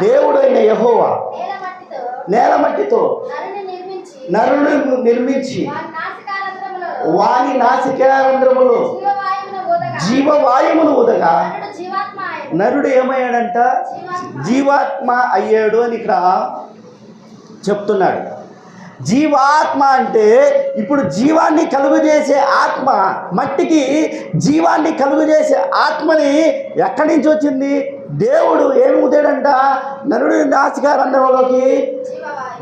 దేవుడు అయిన యహోవా నేల మట్టితో నరుని నిర్మించి వాని నాసికారంధ్రములో జీవవాయువును ఉదగా నరుడు. నరుడు ఏమయ్యాడంట? జీవాత్మ. అయ్యాడు అని ఇక్కడ చెప్తున్నాడు. జీవాత్మ అంటే ఇప్పుడు జీవాన్ని కలుగజేసే ఆత్మ మట్టికి జీవాన్ని కలుగజేసే ఆత్మని ఎక్కడి నుంచి వచ్చింది? దేవుడు ఏమి ఊదాడంట? నరుడు నాసికారంధ్రంలోకి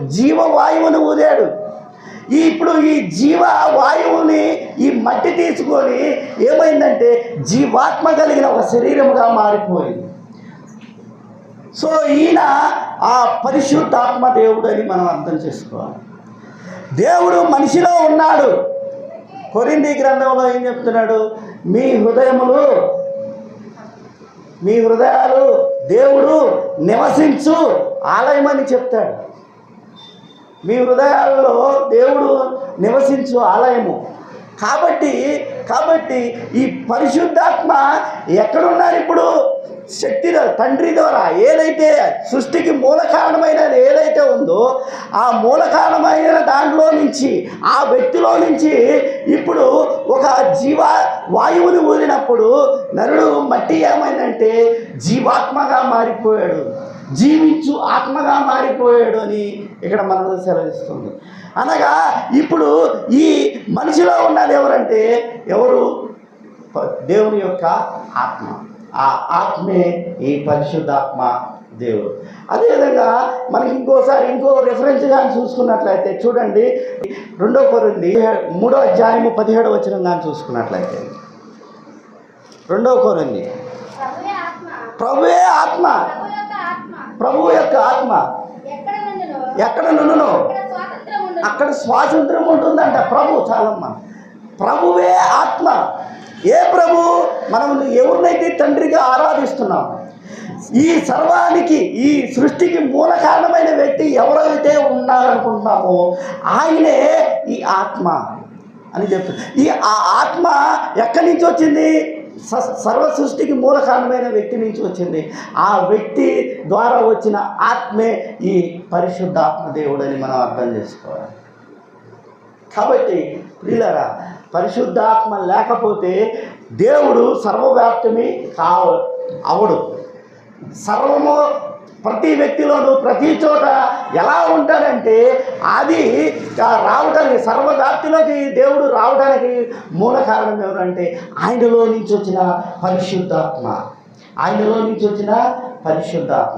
జీవవాయువును ఊదాడు. ఇప్పుడు ఈ జీవ వాయువుని ఈ మట్టి తీసుకొని ఏమైందంటే జీవాత్మ కలిగిన ఒక శరీరముగా మారిపోయింది. సో ఈయన ఆ పరిశుద్ధాత్మ దేవుడు అని మనం అర్థం చేసుకోవాలి. దేవుడు మనిషిలో ఉన్నాడు. కొరింది గ్రంథంలో ఏం చెప్తున్నాడు? మీ హృదయములు మీ హృదయాలు దేవుడు నివసించు ఆలయమని చెప్తాడు. మీ హృదయాల్లో దేవుడు నివసించు ఆలయము. కాబట్టి కాబట్టి ఈ పరిశుద్ధాత్మ ఎక్కడున్నారు ఇప్పుడు? శక్తి ద్వారా, తండ్రి ద్వారా ఏదైతే సృష్టికి మూల కారణమైనది ఏదైతే ఉందో ఆ మూల కారణమైన దాంట్లో నుంచి ఆ వ్యక్తిలో నుంచి ఇప్పుడు ఒక జీవ వాయువుని ఊదినప్పుడు నరుడు మట్టి ఏమైందంటే జీవాత్మగా మారిపోయాడు. జీవించు ఆత్మగా మారిపోయాడు అని ఇక్కడ మనకు సెలవిస్తుంది. అనగా ఇప్పుడు ఈ మనిషిలో ఉన్నది ఎవరంటే ఎవరు? దేవుని యొక్క ఆత్మ. ఆ ఆత్మే ఈ పరిశుద్ధాత్మ దేవుడు. అదేవిధంగా మనకి ఇంకోసారి ఇంకో రెఫరెన్స్ కానీ చూసుకున్నట్లయితే చూడండి రెండో కొరింది మూడో అధ్యాయము పదిహేడో వచ్చిన కానీ చూసుకున్నట్లయితే. రెండో కొరింది. ప్రభువే ఆత్మ. ప్రభు యొక్క ఆత్మ. ప్రభువు యొక్క ఆత్మ ఎక్కడ నుండును? అక్కడ స్వాతంత్రం ఉంటుందంట ప్రభు చాలమ్మ. ప్రభువే ఆత్మ. ఏ ప్రభు? మనం ఎవరినైతే తండ్రిగా ఆరాధిస్తున్నాం ఈ సర్వానికి ఈ సృష్టికి మూల కారణమైన వ్యక్తి ఎవరైతే ఉన్నారనుకుంటున్నామో ఆయనే ఈ ఆత్మ అని చెప్తు ఈ ఆ ఆత్మ ఎక్కడి నుంచి వచ్చింది? సర్వ సృష్టికి మూల కారణమైన వ్యక్తి నుంచి వచ్చింది. ఆ వ్యక్తి ద్వారా వచ్చిన ఆత్మే ఈ పరిశుద్ధాత్మ దేవుడని మనం అర్థం చేసుకోవాలి. కాబట్టి ప్రియులరా పరిశుద్ధాత్మ లేకపోతే దేవుడు సర్వవ్యాప్తమే కావ అవడు. సర్వము ప్రతి వ్యక్తిలోనూ ప్రతి చోట ఎలా ఉంటాడంటే అది రావడానికి సర్వవ్యాప్తిలోకి దేవుడు రావడానికి మూల కారణం ఎవరంటే ఆయనలో నుంచి వచ్చిన పరిశుద్ధాత్మ. ఆయనలో నుంచి వచ్చిన పరిశుద్ధాత్మ.